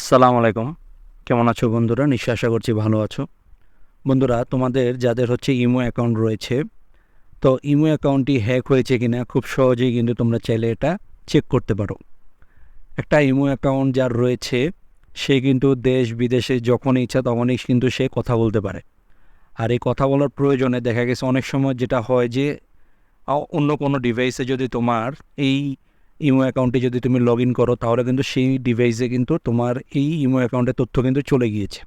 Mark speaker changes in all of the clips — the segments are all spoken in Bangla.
Speaker 1: আসসালামু আলাইকুম। কেমন আছো বন্ধুরা? নিশ্চয় আশা করছি ভালো আছো। বন্ধুরা, তোমাদের যাদের হচ্ছে ইমো অ্যাকাউন্ট রয়েছে, তো ইমো অ্যাকাউন্টটি হ্যাক হয়েছে কিনা খুব সহজেই কিন্তু তোমরা চাইলে এটা চেক করতে পারো। একটা ইমো অ্যাকাউন্ট যার রয়েছে, সে কিন্তু দেশ বিদেশে যখন ইচ্ছা তখনই কিন্তু সে কথা বলতে পারে। আর এই কথা বলার প্রয়োজনে দেখা গেছে অনেক সময় যেটা হয় যে অন্য কোনো ডিভাইসে যদি তোমার এই ইমো অ্যাকাউন্টে যদি তুমি লগ ইন করো, তাহলে কিন্তু সেই ডিভাইসে কিন্তু তোমার এই ইমো অ্যাকাউন্টের তথ্য কিন্তু চলে গিয়েছে।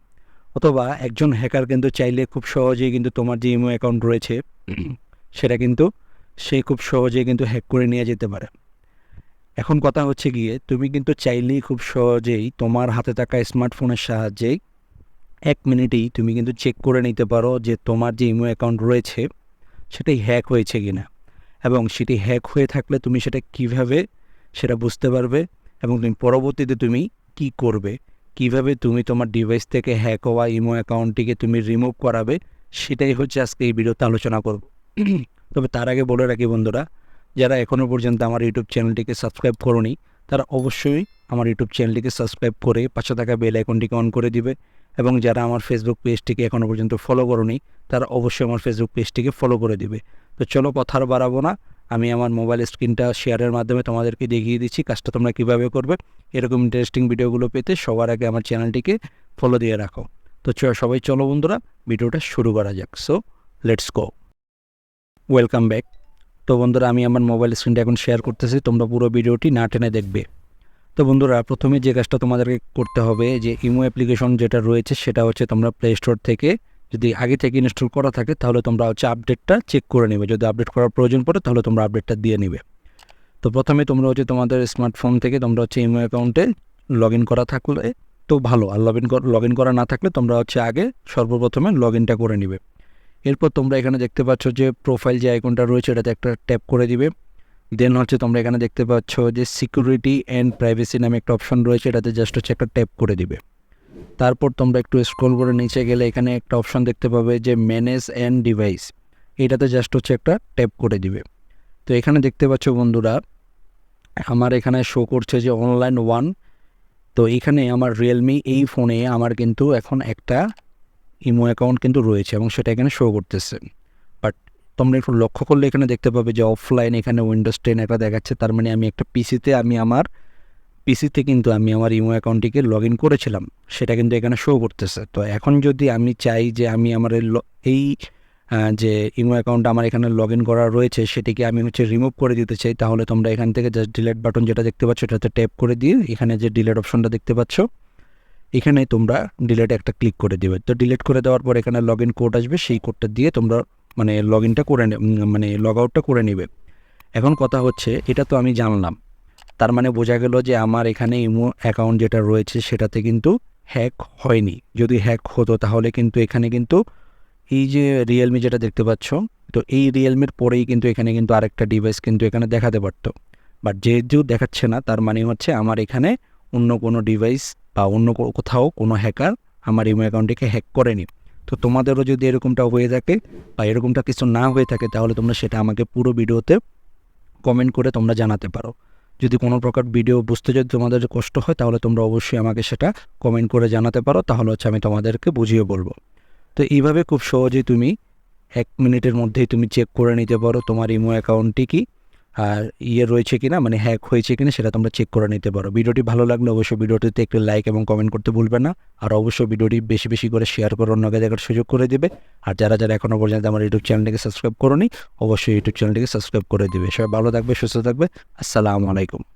Speaker 1: অথবা একজন হ্যাকার কিন্তু চাইলে খুব সহজেই কিন্তু তোমার যে ইমো অ্যাকাউন্ট রয়েছে, সেটা কিন্তু সে খুব সহজেই কিন্তু হ্যাক করে নিয়ে যেতে পারে। এখন কথা হচ্ছে গিয়ে, তুমি কিন্তু চাইলেই খুব সহজেই তোমার হাতে থাকা স্মার্টফোনের সাহায্যে এক মিনিটেই তুমি কিন্তু চেক করে নিতে পারো যে তোমার যে ইমো অ্যাকাউন্ট রয়েছে, সেটাই হ্যাক হয়েছে কিনা। এবং সেটি হ্যাক হয়ে থাকলে তুমি সেটা কীভাবে সেটা বুঝতে পারবে এবং তুমি পরবর্তীতে তুমি কি করবে? কীভাবে তুমি তোমার ডিভাইস থেকে হ্যাক হওয়া ইমো অ্যাকাউন্টটিকে তুমি রিমুভ করাবে? সেটাই হচ্ছে আজকে এই ভিডিওতে আলোচনা করব। তবে তার আগে বলে রাখি বন্ধুরা, যারা এখনও পর্যন্ত আমার ইউটিউব চ্যানেলটিকে সাবস্ক্রাইব করনি, তারা অবশ্যই আমার ইউটিউব চ্যানেলটিকে সাবস্ক্রাইব করে পাশে থাকা বেল আইকনটিকে অন করে দিবে এবং যারা আমার ফেসবুক পেজটিকে এখনও পর্যন্ত ফলো করনি, তারা অবশ্যই আমার ফেসবুক পেজটিকে ফলো করে দিবে। তো চলো কথা আর বাড়াবো না আমি আমার মোবাইল স্ক্রিনটা শেয়ারের মাধ্যমে তোমাদেরকে দেখিয়ে দিচ্ছি, কাজটা তোমরা কীভাবে করবে। এরকম ইন্টারেস্টিং ভিডিওগুলো পেতে সবার আগে আমার চ্যানেলটিকে ফলো দিয়ে রাখো। তো চ- সবাই চলো বন্ধুরা, ভিডিওটা শুরু করা যাক। So let's go welcome back তো বন্ধুরা, আমি আমার মোবাইল স্ক্রিনটা এখন শেয়ার করতেছি, তোমরা পুরো ভিডিওটি না টেনে দেখবে। তো বন্ধুরা, প্রথমে যে কাজটা তোমাদেরকে করতে হবে, যে ইমো অ্যাপ্লিকেশন যেটা রয়েছে, সেটা হচ্ছে তোমরা প্লে স্টোর থেকে যদি আগে থেকে ইনস্টল করা থাকে, তাহলে তোমরা হচ্ছে আপডেটটা চেক করে নেবে। যদি আপডেট করার প্রয়োজন পড়ে, তাহলে তোমরা আপডেটটা দিয়ে নেবে। তো প্রথমে তোমরা হচ্ছে তোমাদের স্মার্টফোন থেকে তোমরা হচ্ছে ইমো অ্যাকাউন্টে লগ ইন করা থাকলে তো ভালো। আর লগ ইন লগ ইন করা না থাকলে তোমরা হচ্ছে আগে সর্বপ্রথমে লগ ইনটা করে নিবে। এরপর তোমরা এখানে দেখতে পাচ্ছ যে প্রোফাইল যে আইকনটা রয়েছে, এটাতে একটা ট্যাপ করে দিবে। দেন হচ্ছে তোমরা এখানে দেখতে পাচ্ছ যে সিকিউরিটি অ্যান্ড প্রাইভেসি নামে একটা অপশন রয়েছে, এটাতে জাস্ট হচ্ছে একটা ট্যাপ করে দিবে। তারপর তোমরা একটু স্ক্রল করে নিচে গেলে এখানে একটা অপশন দেখতে পাবে যে ম্যানেজ অ্যান্ড ডিভাইস এটাতে জাস্ট হচ্ছে একটা ট্যাপ করে দিবে। তো এখানে দেখতে পাচ্ছ বন্ধুরা, আমার এখানে শো করছে যে অনলাইন ওয়ান তো এখানে আমার রিয়েলমি এই ফোনে আমার কিন্তু এখন একটা ইমো অ্যাকাউন্ট কিন্তু রয়েছে এবং সেটা এখানে শো করতেছে। বাট তোমরা একটু লক্ষ্য করলে এখানে দেখতে পাবে যে অফলাইন এখানে উইন্ডোজ টেন একটা দেখাচ্ছে, তার মানে আমি একটা পিসিতে আমি আমার পিসিতে কিন্তু আমি আমার ইমো অ্যাকাউন্টটিকে লগ ইন করেছিলাম। সেটা কিন্তু এখানে শো করতেছে। তো এখন যদি আমি চাই যে আমি আমার এই যে ইমো অ্যাকাউন্ট আমার এখানে লগ ইন করা রয়েছে, সেটিকে আমি হচ্ছে রিমুভ করে দিতে চাই, তাহলে তোমরা এখান থেকে জাস্ট ডিলেট বাটন যেটা দেখতে পাচ্ছ এটাতে ট্যাপ করে দিয়ে এখানে যে ডিলেট অপশনটা দেখতে পাচ্ছ, এখানে তোমরা ডিলেট একটা ক্লিক করে দেবে। তো ডিলিট করে দেওয়ার পর এখানে লগ ইন কোড আসবে, সেই কোডটা দিয়ে তোমরা মানে লগ ইনটা করে মানে লগ আউটটা করে নেবে। এখন কথা হচ্ছে, এটা তো আমি জানলাম। তার মানে বোঝা গেল যে আমার এখানে ইমো অ্যাকাউন্ট যেটা রয়েছে সেটাতে কিন্তু হ্যাক হয়নি। যদি হ্যাক হতো তাহলে কিন্তু এখানে কিন্তু এই যে রিয়েলমি যেটা দেখতে পাচ্ছ, তো এই রিয়েলমির পরেই কিন্তু এখানে কিন্তু আরেকটা ডিভাইস কিন্তু এখানে দেখাতে পারতো। বাট যেহেতু দেখাচ্ছে না, তার মানে হচ্ছে আমার এখানে অন্য কোনো ডিভাইস বা অন্য কোথাও কোনো হ্যাকার আমার ইমো অ্যাকাউন্টটিকে হ্যাক করেনি। তো তোমাদেরও যদি এরকমটা হয়ে থাকে বা এরকমটা কিছু না হয়ে থাকে, তাহলে তোমরা সেটা আমাকে পুরো ভিডিওতে কমেন্ট করে তোমরা জানাতে পারো। যদি কোনো প্রকার ভিডিও বুঝতে যদি তোমাদের কষ্ট হয়, তাহলে তোমরা অবশ্যই আমাকে সেটা কমেন্ট করে জানাতে পারো। তাহলে হচ্ছে আমি তোমাদেরকে বুঝিয়ে বলব। তো এইভাবে খুব সহজেই তুমি এক মিনিটের মধ্যেই তুমি চেক করে নিতে পারো তোমার ইমো অ্যাকাউন্টটি কি। ইয়ে রয়েছে কিনা মানে হ্যাক হয়েছে কিনা সেটা তোমরা চেক করে নিতে পারো। ভিডিওটি ভালো লাগলে অবশ্যই ভিডিওটিতে একটু লাইক এবং কমেন্ট করতে ভুলবে না। আর অবশ্যই ভিডিওটি বেশি বেশি করে শেয়ার করে অন্যকে দেখার সুযোগ করে দেবে। আর যারা যারা এখনও পর্যন্ত আমার ইউটিউব চ্যানেলটিকে সাবস্ক্রাইব করো অবশ্যই ইউটিউব চ্যানেলটিকে সাবস্ক্রাইব করে দেবে। সবাই ভালো থাকবে, সুস্থ থাকবে। আসসালামু আলাইকুম।